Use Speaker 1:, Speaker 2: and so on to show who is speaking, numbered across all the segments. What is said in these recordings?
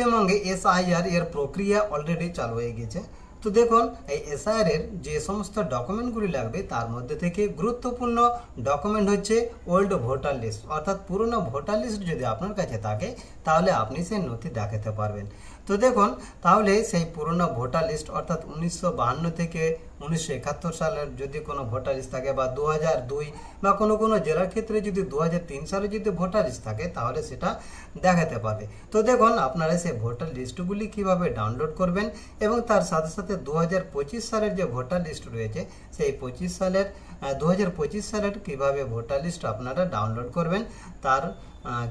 Speaker 1: পশ্চিমবঙ্গে এসআইআর এর প্রক্রিয়া অলরেডি চালু হয়ে গেছে। তো দেখুন, এই এসআইআর এর যে সমস্ত ডকুমেন্টগুলি লাগবে, তার মধ্যে থেকে গুরুত্বপূর্ণ ডকুমেন্ট হচ্ছে ওল্ড ভোটার লিস্ট অর্থাৎ পুরনো ভোটার লিস্ট যদি আপনার কাছে থাকে, তাহলে আপনি সেই নথি দেখাতে পারবেন। তো দেখুন, তাহলে সেই পুরনো ভোটার লিস্ট অর্থাৎ উনিশশো থেকে উনিশশো একাত্তর সালের যদি কোনো ভোটার লিস্ট থাকে বা দু হাজার দুই বা কোনো কোনো জেলার ক্ষেত্রে যদি দু হাজার তিন সালে যদি ভোটার লিস্ট থাকে, তাহলে সেটা দেখাতে পারবে তো দেখুন, আপনারা সেই ভোটার লিস্টগুলি কীভাবে ডাউনলোড করবেন এবং তার সাথে সাথে দু হাজার পঁচিশ সালের যে ভোটার লিস্ট রয়েছে, সেই পঁচিশ সালের দু হাজার পঁচিশ সালের কীভাবে ভোটার লিস্ট আপনারা ডাউনলোড করবেন, তার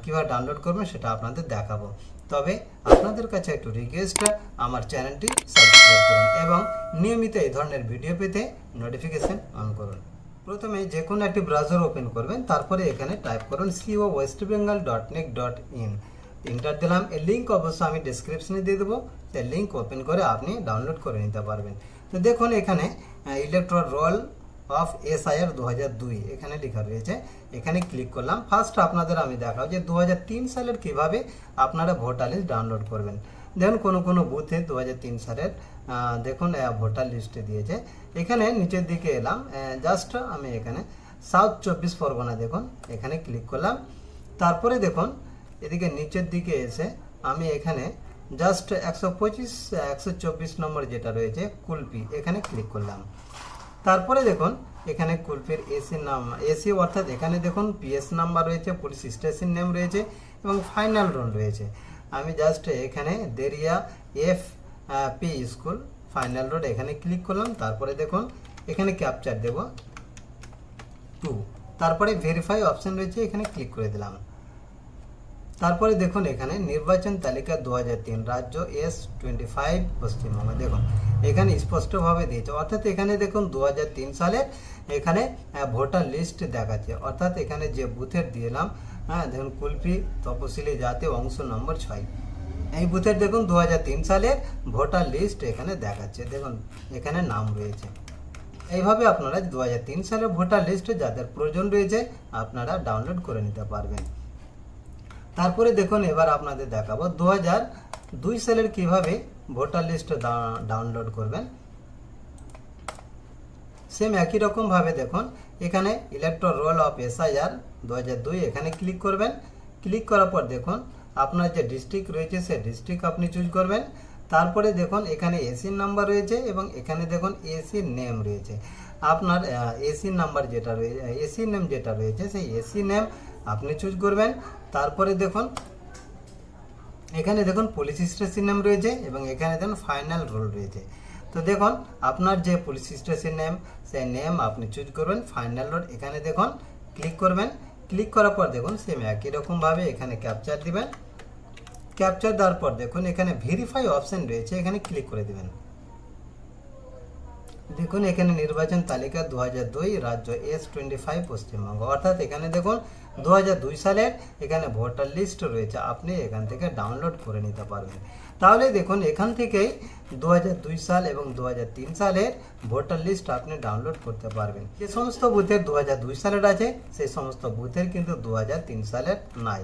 Speaker 1: কীভাবে ডাউনলোড করবেন সেটা আপনাদের দেখাবো। তবে আপনাদের কাছে একটু রিকোয়েস্ট আমার চ্যানেলটি সাবস্ক্রাইব করুন এবং নিয়মিত এই ধরনের ভিডিও পেতে নোটিফিকেশন অন করুন। প্রথমে যে কোনো একটি ব্রাউজার ওপেন করবেন, তারপরে এখানে টাইপ করুন CEO West Bengal dot nic dot in enter দিলাম এর লিঙ্ক অবশ্য আমি ডিসক্রিপশনে দিয়ে দেবো সেই লিঙ্ক ওপেন করে আপনি ডাউনলোড করে নিতে পারবেন। তো দেখুন এখানে ইলেকট্রল রোল অফ এসআইআর দু হাজার দুই। এখানে লেখা রয়েছে। এখানে ক্লিক করলাম। ফার্স্ট আপনাদের আমি দেখাবো যে দু হাজার তিন সালের কীভাবে আপনারা ভোটার লিস্ট ডাউনলোড করবেন। দেখুন, কোনো কোনো বুথে দু হাজার তিন সালের দেখুন ভোটার লিস্টে দিয়েছে। এখানে নিচের দিকে এলাম। জাস্ট আমি এখানে সাউথ চব্বিশ পরগনা দেখুন। এখানে ক্লিক করলাম। তারপরে দেখুন, এদিকে নিচের দিকে এসে আমি এখানে জাস্ট একশো পঁচিশ, একশো চব্বিশ নম্বর যেটা রয়েছে, কুলপি। এখানে ক্লিক করলাম। তারপরে দেখুন, এখানে কুলপির এসি নাম এসি অর্থাৎ এখানে দেখুন পিএস নাম্বার রয়েছে, পুলিশ স্টেশন নেম রয়েছে, এবং ফাইনাল রোল রয়েছে। আমি জাস্ট এখানে Deria F P school, final road এখানে ক্লিক করলাম, তারপরে দেখুন, এখানে ক্যাপচার দেব। টু তারপরে ভেরিফাই অপশন রয়েছে, এখানে ক্লিক করে দিলাম। তারপরে দেখুন এখানে নির্বাচন তালিকা দু হাজার তিন, রাজ্য এস টোয়েন্টি ফাইভ, পশ্চিমবঙ্গ। দেখুন, এখানে স্পষ্টভাবে দিয়েছে। অর্থাৎ এখানে দেখুন দু হাজার তিন সালের এখানে ভোটার লিস্ট দেখাচ্ছে। অর্থাৎ এখানে যে বুথের দিলাম হ্যাঁ দেখুন কুলপি তপশিলি জাতি, অংশ নম্বর ছয়। এই বুথের দেখুন দু সালের ভোটার লিস্ট এখানে দেখাচ্ছে। দেখুন, এখানে নাম রয়েছে। এইভাবে আপনারা দু সালের ভোটার লিস্ট যাদের প্রয়োজন রয়েছে, আপনারা ডাউনলোড করে নিতে পারবেন। তারপরে দেখুন, এবার আপনাদের দেখাবো দু হাজার দুই সালের কীভাবে ভোটার লিস্ট ডাউনলোড করবেন। সেম একই রকম ভাবে দেখুন, এখানে ইলেকট্রো রোল অফ এসআইআর দু এখানে ক্লিক করবেন। ক্লিক করার পর দেখুন, আপনার যে ডিস্ট্রিক্ট রয়েছে, সে ডিস্ট্রিক্ট আপনি চুজ করবেন। তারপরে দেখুন, এখানে এসির নাম্বার রয়েছে এবং এখানে দেখুন এসির নেম রয়েছে। আপনার এসির নাম্বার যেটা রয়েছে এসি নেম যেটা রয়েছে, সেই এসি নেম আপনি চুজ করবেন। তারপরে দেখুন, এখানে দেখুন পুলিশ স্টেশন নেম রয়েছে এবং এখানে দেখুন ফাইনাল রোল রয়েছে। তো দেখুন, আপনার যে পুলিশ স্টেশন নেম সেই নেম আপনি চুজ করবেন ফাইনাল রোড এখানে দেখুন ক্লিক করবেন। ক্লিক করার পর দেখুন সেম একই রকমভাবে এখানে ক্যাপচার দিবেন। ক্যাপচার দেওয়ার পর দেখুন, এখানে ভেরিফাই অপশন রয়েছে, এখানে ক্লিক করে দিবেন। দেখুন, এখানে নির্বাচন তালিকা দু রাজ্য এস টোয়েন্টি ফাইভ পশ্চিমবঙ্গ। অর্থাৎ এখানে দেখুন দু সালের এখানে ভোটার লিস্ট রয়েছে। আপনি এখান থেকে ডাউনলোড করে নিতে পারবেন। তাহলে দেখুন, এখান থেকেই দু সাল এবং দু সালের ভোটার লিস্ট আপনি ডাউনলোড করতে পারবেন। যে সমস্ত বুথের দু সালের আছে সেই সমস্ত বুথের কিন্তু দু সালের নাই।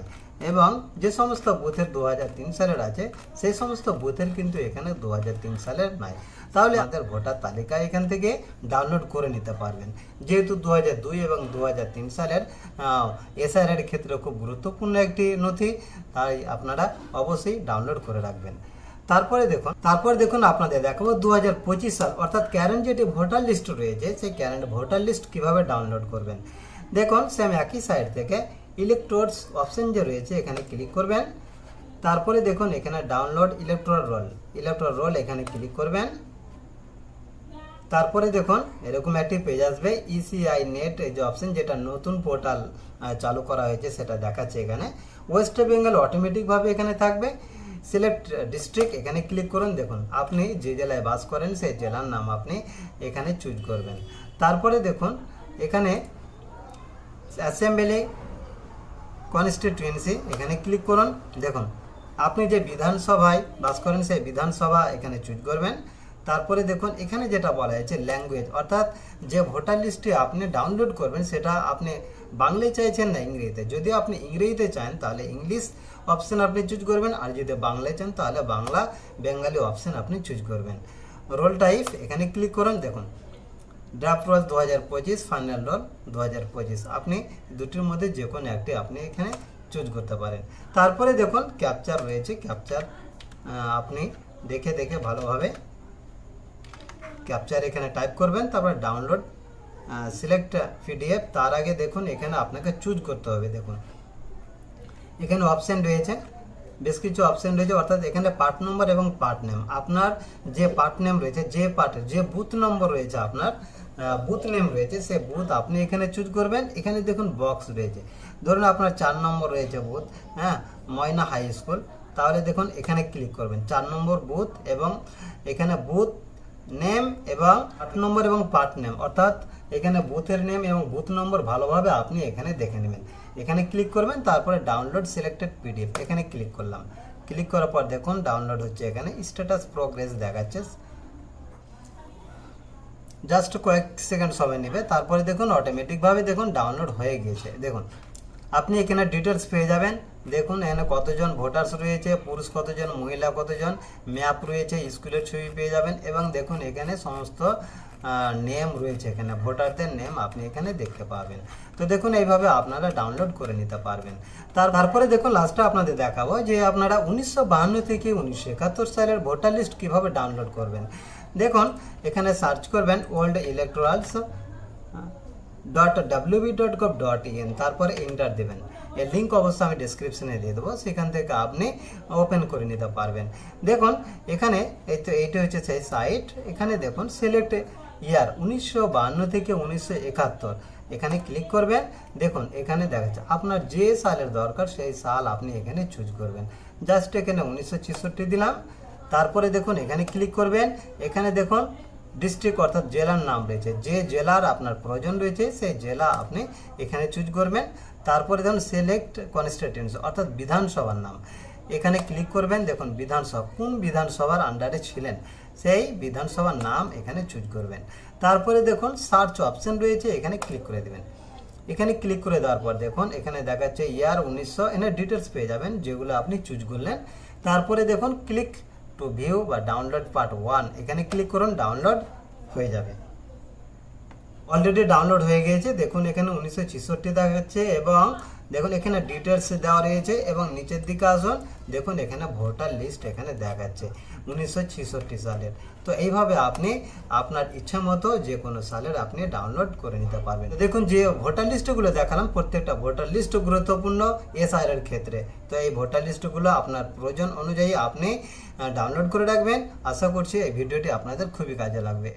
Speaker 1: এবং যে সমস্ত বুথের দু সালের আছে সেই সমস্ত বুথের কিন্তু এখানে দু সালের নাই। তাহলে আমাদের ভোটার তালিকা এখান থেকে ডাউনলোড করে নিতে পারবেন। যেহেতু দু এবং দু সালের এসআইআর এর ক্ষেত্রে খুব গুরুত্বপূর্ণ একটি নথি, তাই আপনারা অবশ্যই ডাউনলোড করে রাখবেন। তারপরে দেখুন, তারপর দেখুন আপনাদের দেখাবো দু হাজার পঁচিশ সাল, অর্থাৎ ক্যারেন্ট যেটি ভোটার লিস্ট রয়েছে, সেই ক্যারেন্ট ভোটার লিস্ট কীভাবে ডাউনলোড করবেন? দেখুন সেম একই সাইড থেকে ইলেকট্রোডস অপশন যে রয়েছে, এখানে ক্লিক করবেন। তারপরে দেখুন, এখানে download electoral roll electoral roll এখানে ক্লিক করবেন। তারপরে দেখুন, এরকম একটি পেজ আসবে ইসিআই নেট এই যে অপশন যেটা নতুন পোর্টাল চালু করা হয়েছে, সেটা দেখাচ্ছে এখানে। ওয়েস্ট বেঙ্গল অটোমেটিকভাবে এখানে থাকবে। সিলেক্ট ডিস্ট্রিক্ট এখানে ক্লিক করুন, দেখুন, আপনি যে জেলায় বাস করেন, সেই জেলার নাম আপনি এখানে চুজ করবেন। তারপরে দেখুন, এখানে অ্যাসেম্বলি কনস্টিটিউয়েন্সি এখানে ক্লিক করুন, দেখুন, আপনি যে বিধানসভায় বাস করেন, সেই বিধানসভা এখানে চুজ করবেন। তারপরে দেখুন, এখানে যেটা বলা হয়েছে ল্যাঙ্গুয়েজ অর্থাৎ যে ভোটার লিস্টটি আপনি ডাউনলোড করবেন, সেটা আপনি বাংলায় চাইছেন না ইংরেজিতে? যদি আপনি ইংরেজিতে চান, তাহলে ইংলিশ অপশন আপনি চুজ করবেন। আর যদি বাংলায় চান, তাহলে বাংলা বেঙ্গালি অপশান আপনি চুজ করবেন। রোল টাইপ এখানে ক্লিক করুন, দেখুন। ড্রাফট রোল দু হাজার পঁচিশ ফাইনাল রোল দু হাজার পঁচিশ। আপনি দুটির মধ্যে যে কোনো একটি আপনি এখানে চুজ করতে পারেন। তারপরে দেখুন ক্যাপচার রয়েছে। ক্যাপচার আপনি দেখে দেখে ভালোভাবে ক্যাপচার এখানে টাইপ করবেন। তারপর ডাউনলোড সিলেক্ট পিডিএফ তার আগে দেখুন, এখানে আপনাকে চুজ করতে হবে। দেখুন এখানে অপশন রয়েছে। বেশ কিছু অপশন রয়েছে, অর্থাৎ এখানে পার্ট নম্বর এবং পার্ট নেম আপনার যে পার্ট নেম রয়েছে, যে পার্টের যে বুথ নম্বর রয়েছে আপনার বুথ নেম রয়েছে সে বুথ আপনি এখানে চুজ করবেন। এখানে দেখুন বক্স রয়েছে। ধরুন আপনার চার নম্বর রয়েছে বুথ হ্যাঁ ময়না হাই স্কুল তাহলে দেখুন এখানে ক্লিক করবেন। চার নম্বর বুথ এবং এখানে বুথ নেম এবং আট নম্বর এবং পার্ট নেম অর্থাৎ এখানে বুথের নেম এবং বুথ নম্বর ভালোভাবে আপনি এখানে দেখে নেবেন। এখানে ক্লিক করবেন, তারপরে ডাউনলোড সিলেক্টেড পিডিএফ এখানে ক্লিক করলাম। ক্লিক করার পর দেখুন ডাউনলোড হচ্ছে এখানে স্ট্যাটাস প্রোগ্রেস দেখাচ্ছে। জাস্ট কয়েক সেকেন্ড সময় নেবে, তারপরে দেখুন অটোমেটিকভাবে দেখুন ডাউনলোড হয়ে গিয়েছে। দেখুন আপনি এখানে ডিটেলস পেয়ে যাবেন। দেখুন, এখানে কতজন ভোটার্স রয়েছে, পুরুষ কতজন, মহিলা কতজন ম্যাপ রয়েছে স্কুলের ছবি পেয়ে যাবেন এবং দেখুন, এখানে সমস্ত নেম রয়েছে। এখানে ভোটারদের নেম আপনি এখানে দেখতে পাবেন। তো দেখুন, এইভাবে আপনারা ডাউনলোড করে নিতে পারবেন। তার, তারপরে দেখুন লাস্টে আপনাদের দেখাবো যে আপনারা উনিশশো থেকে উনিশশো একাত্তর সালের ভোটার লিস্ট কীভাবে ডাউনলোড করবেন। দেখুন, এখানে সার্চ করবেন old electorals dot WB dot gov dot in তারপরে এন্টার দেবেন। এর লিঙ্ক অবশ্যই আমি ডিসক্রিপশনে দিয়ে দেবো, সেখান থেকে আপনি ওপেন করে নিতে পারবেন। দেখুন, এখানে এই তো এইটা হচ্ছে সেই সাইট এখানে দেখুন সিলেক্ট ইয়ার উনিশশো থেকে উনিশশো একাত্তর। এখানে ক্লিক করবেন, দেখুন, এখানে দেখা যাচ্ছে আপনার যে সালের দরকার সেই সাল আপনি এখানে চুজ করবেন। জাস্ট এখানে উনিশশো ছেষট্টি দিলাম, তারপরে দেখুন, এখানে ক্লিক করবেন। এখানে দেখুন ডিস্ট্রিক্ট অর্থাৎ জেলার নাম রয়েছে। যে জেলার আপনার প্রয়োজন রয়েছে, সেই জেলা আপনি এখানে চুজ করবেন। তারপরে দেখুন সিলেক্ট কনস্টিটিউন্সি অর্থাৎ বিধানসভার নাম। এখানে ক্লিক করবেন, দেখুন বিধানসভা, কোন বিধানসভার আন্ডারে ছিলেন? সেই বিধানসভার নাম এখানে চুজ করবেন। তারপরে দেখুন সার্চ অপশন রয়েছে, এখানে ক্লিক করে দেবেন। এখানে ক্লিক করে দেওয়ার পর দেখুন, এখানে দেখাচ্ছে ইয়ার উনিশশো এনে ডিটেলস পেয়ে যাবেন যেগুলো আপনি চুজ করলেন। তারপরে দেখুন ক্লিক টু ভিউ বা ডাউনলোড পার্ট ওয়ান এখানে ক্লিক করুন ডাউনলোড হয়ে যাবে। অলরেডি ডাউনলোড হয়ে গিয়েছে, দেখুন এখানে উনিশশো ছেষট্টি দেখাচ্ছে এবং দেখুন এখানে ডিটেলস দেওয়া রয়েছে এবং নিচের দিকে আসুন, দেখুন এখানে ভোটার লিস্ট এখানে দেখাচ্ছে। উনিশশো ছেষট্টি সালের। তো এইভাবে আপনি আপনার ইচ্ছা মতো যে কোনো সালের আপনি ডাউনলোড করে নিতে পারবেন। দেখুন, যে ভোটার লিস্টগুলো দেখালাম, প্রত্যেকটা ভোটার লিস্ট গুরুত্বপূর্ণ এসআইআর এর ক্ষেত্রে। তো এই ভোটার লিস্টগুলো আপনার প্রয়োজন অনুযায়ী আপনি ডাউনলোড করে রাখবেন। আশা করছি এই ভিডিওটি আপনাদের খুবই কাজে লাগবে।